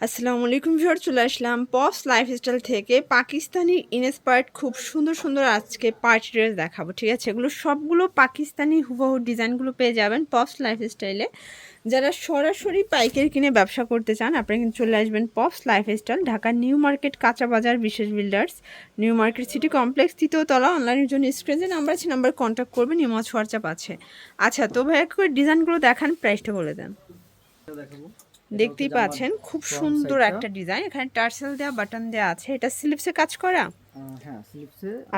আসসালামু আলাইকুম ভিউয়ার চলে আসলাম পস লাইফস্টাইল থেকে পাকিস্তানি ইনস্পায়ার্ড খুব সুন্দর সুন্দর আজকে পার্টি ড্রেস দেখাবো, ঠিক আছে? এগুলো সবগুলো পাকিস্তানি হুবহু ডিজাইনগুলো পেয়ে যাবেন পপস লাইফস্টাইলে যারা সরাসরি পাইকারি কিনে ব্যবসা করতে চান, আপনারা কিন্তু চলে আসবেন Pops lifestyle Dhaka New Market কাঁচা বাজার, বিশেষ Builders New Market City Complex তৃতীয় তলা অনলাইনের জন্য স্ক্রিনে নাম্বার আছে নাম্বার কন্ট্যাক্ট করবেন ইমজ হোয়াটসঅ্যাপ আছে। আচ্ছা তো করে ডিজাইনগুলো দেখান প্রাইসটা বলে দেন। দেখতেই পাচ্ছেন খুব সুন্দর একটা ডিজাইন এখানে টার্সেল দেওয়া বাটন দেওয়া আছে। এটা স্লিপসে কাজ করা? হ্যাঁ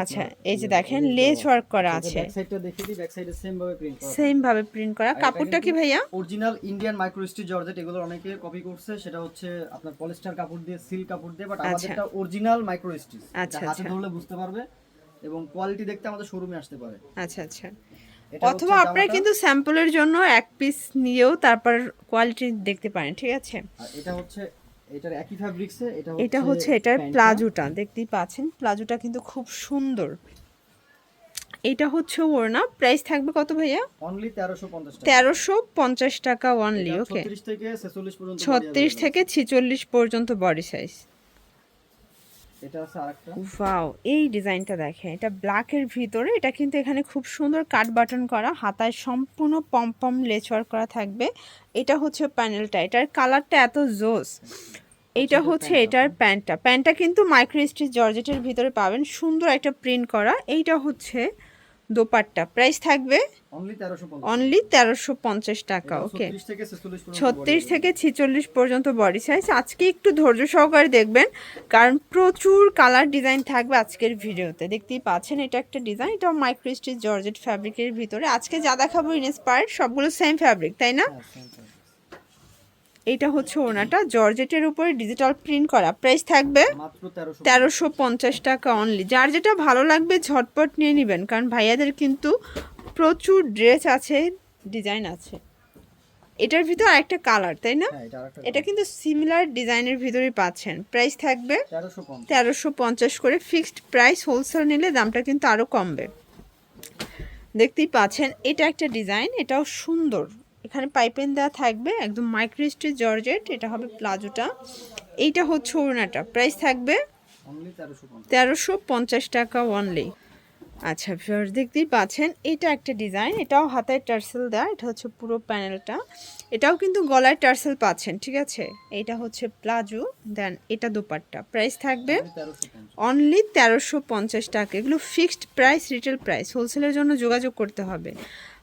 আচ্ছা এই যে দেখেন লেস ওয়ার্ক করা। আছে। ব্যাক সাইডে সেম ভাবে প্রিন্ট করা। কাপড়টা কি ভাইয়া? Original Indian micro stitch georgette এগুলো অনেকে কপি করছে। সেটা হচ্ছে আপনার পলিস্টার কাপড় দিয়ে সিল্ক কাপড় দিয়ে বাট আচ্ছা। আমাদেরটা অরিজিনাল মাইক্রো স্টিচ আচ্ছা, হাতে আচ্ছা। ধরলে বুঝতে পারবে এবং কোয়ালিটি দেখতে আমাদের শোরুমে আসতে পারে। আচ্ছা আচ্ছা। অথবা আপনারা কিন্তু স্যাম্পলের জন্য এক পিস নিয়েও তারপর কোয়ালিটি দেখতে পারেন ঠিক আছে? এটা হচ্ছে এটার একই ফ্যাব্রিক্সে এটা এটা হচ্ছে এটার। প্লাজোটা দেখতেই পাচ্ছেন প্লাজোটা কিন্তু খুব সুন্দর। এটা হচ্ছে ওড়না প্রাইস থাকবে কত ভাইয়া? অনলি 1350 টাকা। তেরোশো পঞ্চাশ টাকা অনলি ওকে 36 থেকে 46 পর্যন্ত body ছত্রিশ available থেকে ছিচল্লিশ পর্যন্ত বডি সাইজ। এটা আছে আরেকটা। ওয়াও এই ডিজাইনটা দেখেন এটা ব্ল্যাকের ভিতরে এটা কিন্তু এখানে খুব সুন্দর কাট বাটন করা হাতায় সম্পূর্ণ পম পম লেচ করা থাকবে। এটা হচ্ছে প্যানেলটা এটার কালারটা এত জোস। এটা হচ্ছে এটার প্যান্টটা প্যান্টটা কিন্তু মাইক্রো স্টিচ জর্জেটের ভিতরে পাবেন সুন্দর একটা প্রিন্ট করা। এইটা হচ্ছে দোপাট্টা। প্রাইস থাকবে অনলি তেরোশো পঞ্চাশ টাকা। ওকে 36 থেকে 46 পর্যন্ত body ছত্রিশ থেকে ছিচল্লিশ পর্যন্ত বডি সাইজ আজকে একটু ধৈর্য সহকারে দেখবেন কারণ প্রচুর কালার ডিজাইন থাকবে আজকের ভিডিওতে। দেখতেই পাচ্ছেন এটা একটা ডিজাইন এটা মাইক্রোস্টি জর্জেট ফ্যাব্রিকের ভিতরে। আজকে যা দেখাবো ইনস্পায়ার সবগুলো সেম ফ্যাব্রিক তাই না? হ্যাঁ। এটা হচ্ছে ওনাটা জর্জেটের উপরে ডিজিটাল প্রিন্ট করা। প্রাইস থাকবে তেরোশো পঞ্চাশ টাকা অনলি যার যেটা ভালো লাগবে ঝটপট নিয়ে নেবেন কারণ ভাইয়াদের কিন্তু প্রচুর ড্রেস আছে ডিজাইন আছে। এটার ভিতর আরেকটা কালার তাই না? হ্যাঁ এটা কিন্তু সিমিলার ডিজাইনের ভিতরেই পাচ্ছেন। প্রাইস থাকবে তেরোশো পঞ্চাশ। করে। ফিক্সড প্রাইস হোলসেল নিলে দামটা কিন্তু আরও কমবে। দেখতেই পাচ্ছেন এটা একটা ডিজাইন এটাও সুন্দর। এখানে পাইপেন দেওয়া থাকবে একদম মাইক্রোস্টিচ জর্জেট, এটা হবে প্লাজোটা। এইটা হচ্ছে ওড়নাটা, প্রাইস থাকবে তেরোশো পঞ্চাশ টাকা অনলি আচ্ছা ভিউয়ার্স দেখতেই পাচ্ছেন, এটা একটা ডিজাইন এটাও হাতায় টার্সেল দেওয়া এটা হচ্ছে পুরো প্যানেলটা এটাও কিন্তু গলায় টার্সেল পাচ্ছেন, ঠিক আছে? এটা হচ্ছে প্লাজো, দেন এটা দোপাট্টা। প্রাইস থাকবে অনলি তেরোশো পঞ্চাশ টাকা। এগুলো ফিক্সড প্রাইস রিটেল প্রাইস হোলসেলের জন্য যোগাযোগ করতে হবে।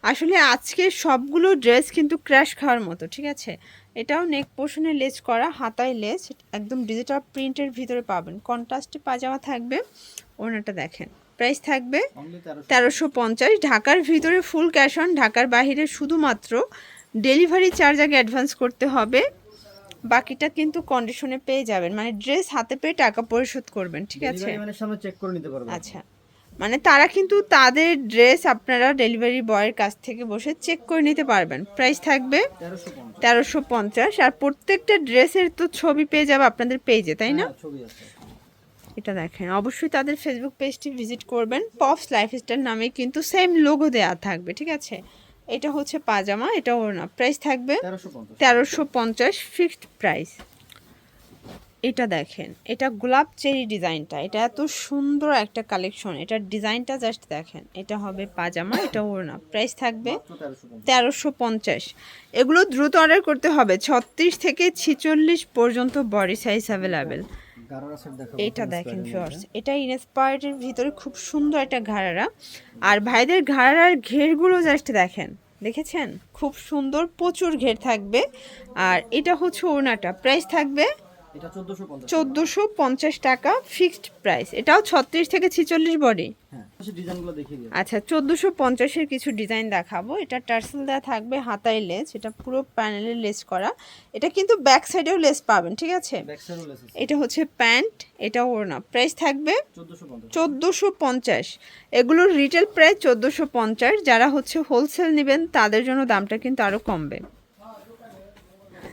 আসলে আজকে সবগুলো ড্রেস কিন্তু ক্র্যাশ খাওয়ার মতো ঠিক আছে? এটাও নেক পোর্শনে লেস করা হাতায় লেস একদম ডিজিটাল প্রিন্টের ভিতরে পাবেন। কন্ট্রাস্টে পাজামা থাকবে ওনাটা দেখেন। প্রাইস থাকবে তেরোশো। পঞ্চাশ। ঢাকার ভিতরে ফুল ক্যাশ অন ঢাকার বাইরে শুধুমাত্র ডেলিভারি চার্জ আগে অ্যাডভান্স করতে হবে। বাকিটা কিন্তু কন্ডিশনে পেয়ে যাবেন। মানে ড্রেস হাতে পেয়ে টাকা পরিশোধ করবেন ঠিক আছে? আচ্ছা। মানে তারা কিন্তু তাদের ড্রেস আপনারা ডেলিভারি বয়ের কাছ থেকে বসে চেক করে নিতে পারবেন। প্রাইস থাকবে তেরোশো পঞ্চাশ। আর প্রত্যেকটা ড্রেসের তো ছবি পেয়ে যাবে আপনাদের পেজে তাই না? হ্যাঁ, এটা দেখেন অবশ্যই তাদের ফেসবুক পেজটি ভিজিট করবেন। পপস লাইফস্টাইল নামে কিন্তু সেম লোগো দেওয়া থাকবে ঠিক আছে? এটা হচ্ছে পাজামা এটা ওর না প্রাইস থাকবে তেরোশো পঞ্চাশ। ফিক্সড প্রাইস এটা দেখেন, এটা গোলাপ চেরি ডিজাইনটা, এটা এত সুন্দর একটা কালেকশন, এটার ডিজাইনটা জাস্ট দেখেন, এটা হবে পাজামা, এটা ওড়না, প্রাইস থাকবে তেরোশো পঞ্চাশ। এগুলো দ্রুত অর্ডার করতে হবে, ছত্রিশ থেকে ছিচল্লিশ পর্যন্ত বডি সাইজ অ্যাভেলেবেল। এটা দেখেন শর্টস এটা ইনস্পায়ার্ডের ভিতরে খুব সুন্দর একটা ঘাড়ারা। আর ভাইদের ঘাড়ার ঘেরগুলো জাস্ট দেখেন, দেখেছেন? খুব সুন্দর, প্রচুর ঘের থাকবে। আর এটা হচ্ছে ওড়নাটা, প্রাইস থাকবে এটা 1450 চোদ্দোশো পঞ্চাশ টাকা। Fixed price. এটাও ছত্রিশ থেকে ছিচল্লিশ বডি। হ্যাঁ আচ্ছা চোদ্দোশো পঞ্চাশের কিছু ডিজাইন দেখাবো। এটা টার্সেল দেওয়া থাকবে হাতায় লেস। এটা পুরো প্যানেলে লেস করা। এটা কিন্তু ব্যাক সাইডেও লেস পাবেন ঠিক আছে? এটা হচ্ছে প্যান্ট এটা ওড়না। প্রাইস থাকবে 1450 চোদ্দোশো পঞ্চাশ। এগুলোর রিটেল প্রাইস চোদ্দোশো পঞ্চাশ। যারা হচ্ছে হোলসেল নেবেন তাদের জন্য দামটা কিন্তু আরও কমবে।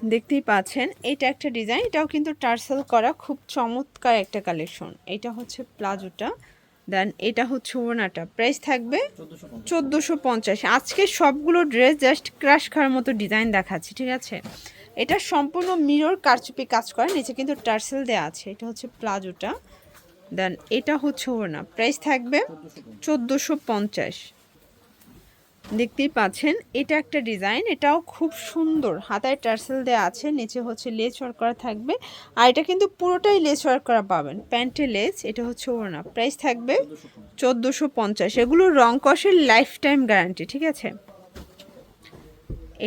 দেখতেই পাচ্ছেন, এটা একটা ডিজাইন, এটাও কিন্তু টার্সেল করা, খুব চমৎকার একটা কালেকশন। এটা হচ্ছে প্লাজোটা। দেন এটা হচ্ছে ওনাটা প্রাইস থাকবে চোদ্দোশো পঞ্চাশ। আজকে সবগুলো ড্রেস জাস্ট ক্রাশ খাওয়ার মতো ডিজাইন দেখাচ্ছি, ঠিক আছে? এটা সম্পূর্ণ মিরর কারচুপি কাজ করে, নিচে কিন্তু টার্সেল দেওয়া আছে। এটা হচ্ছে প্লাজোটা। দেন এটা হচ্ছে ওড়না। প্রাইস থাকবে চোদ্দোশো পঞ্চাশ। দেখতেই পাচ্ছেন, এটা একটা ডিজাইন, এটাও খুব সুন্দর। হাতায় টার্সেল দেওয়া আছে, নিচে হচ্ছে লেস ওয়ার্ক করা থাকবে। আর এটা কিন্তু পুরোটাই লেস ওয়ার্ক করা পাবেন প্যান্টে লেস, এটা হচ্ছে ওড়না। প্রাইস থাকবে চোদ্দোশো পঞ্চাশ। এগুলো রং কষের লাইফ টাইম গ্যারান্টি, ঠিক আছে?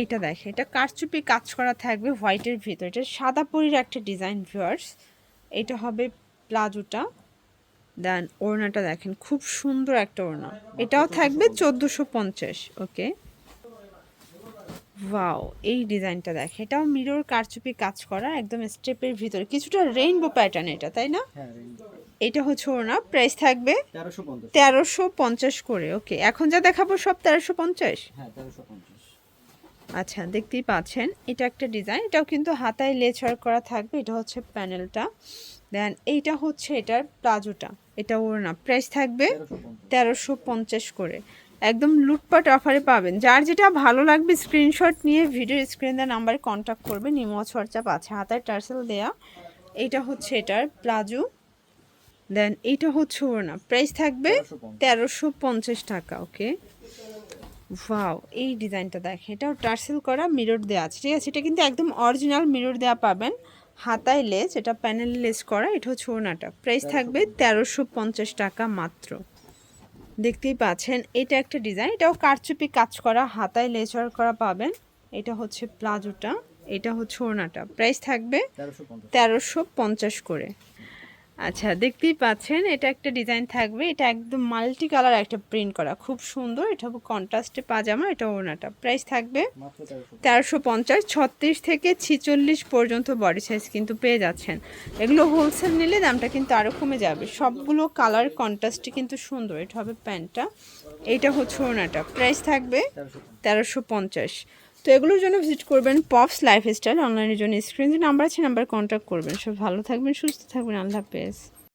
এটা দেখে, এটা কারচুপি কাজ করা থাকবে হোয়াইটের ভিতর। এটা সাদা পরির একটা ডিজাইন ভিউয়ার্স। এটা হবে প্লাজোটা। দেন ওড়নাটা দেখেন খুব সুন্দর একটা ওড়না। এটাও থাকবে চোদ্দোশো পঞ্চাশ ওকে? ওয়াও এই ডিজাইনটা দেখে এটাও মিরর কারচুপি কাজ করা একদম স্টেপের ভিতরে। কিছুটা রেইনবো প্যাটার্ন এটা তাই না? হ্যাঁ এটা হচ্ছে ওড়না প্রাইস থাকবে তেরোশো পঞ্চাশ। তেরোশো পঞ্চাশ করে ওকে। এখন যা দেখাবো সব তেরোশো পঞ্চাশ? হ্যাঁ তেরোশো পঞ্চাশ। আচ্ছা দেখতেই পাচ্ছেন। এটা একটা ডিজাইন এটাও কিন্তু হাতায় লেচ করা থাকবে এটা হচ্ছে প্যানেলটা। দেন এইটা হচ্ছে এটার প্লাজোটা এটা ওড়না প্রাইস থাকবে তেরোশো পঞ্চাশ করে। একদম লুটপাট অফারে পাবেন। যার যেটা ভালো লাগবে স্ক্রিনশট নিয়ে ভিডিও স্ক্রিন দেওয়া নাম্বারে কন্ট্যাক্ট করবে নিমো হোয়াটসঅ্যাপ আছে হাতায় টার্সেল দেয়া। এইটা হচ্ছে এটার প্লাজো। দেন এইটা হচ্ছে ওড়না প্রাইস থাকবে তেরোশো পঞ্চাশ টাকা ওকে? ওয়াও এই ডিজাইনটা দেখেন এটাও টার্সেল করা মিরর দেওয়া আছে ঠিক আছে? এটা কিন্তু একদম অরিজিনাল মিরর দেওয়া পাবেন। হাতায় লেস এটা প্যানেল লেস করা এটা হচ্ছে ওড়নাটা। প্রাইস থাকবে তেরোশো পঞ্চাশ টাকা মাত্র। দেখতেই পাচ্ছেন এটা একটা ডিজাইন এটাও কারচুপি কাজ করা হাতায় লেস করা পাবেন। এটা হচ্ছে প্লাজোটা এটা হচ্ছে ওড়নাটা। প্রাইস থাকবে তেরোশো পঞ্চাশ করে। আচ্ছা দেখতেই পাচ্ছেন এটা একটা ডিজাইন থাকবে। এটা একদম মাল্টি কালার একটা প্রিন্ট করা। খুব সুন্দর এটা কন্ট্রাস্টে পাজামা এটা ওনাটা। প্রাইস থাকবে তেরোশো পঞ্চাশ। ছত্রিশ থেকে ছিচল্লিশ পর্যন্ত বডি সাইজ কিন্তু পেয়ে যাচ্ছেন। এগুলো হোলসেল নিলে দামটা কিন্তু আরও কমে যাবে। সবগুলো কালার কন্ট্রাস্টই কিন্তু সুন্দর। এটা হবে প্যান্টটা। এইটা হচ্ছে ওনাটা। প্রাইস থাকবে তেরোশো পঞ্চাশ। তো এগুলোর জন্য ভিজিট করবেন পপস লাইফস্টাইল অনলাইনের জন্য স্ক্রিন যে নাম্বার আছে নাম্বার কন্ট্যাক্ট করবেন। সব ভালো থাকবেন, সুস্থ থাকবেন, আল্লাহ হাফেজ।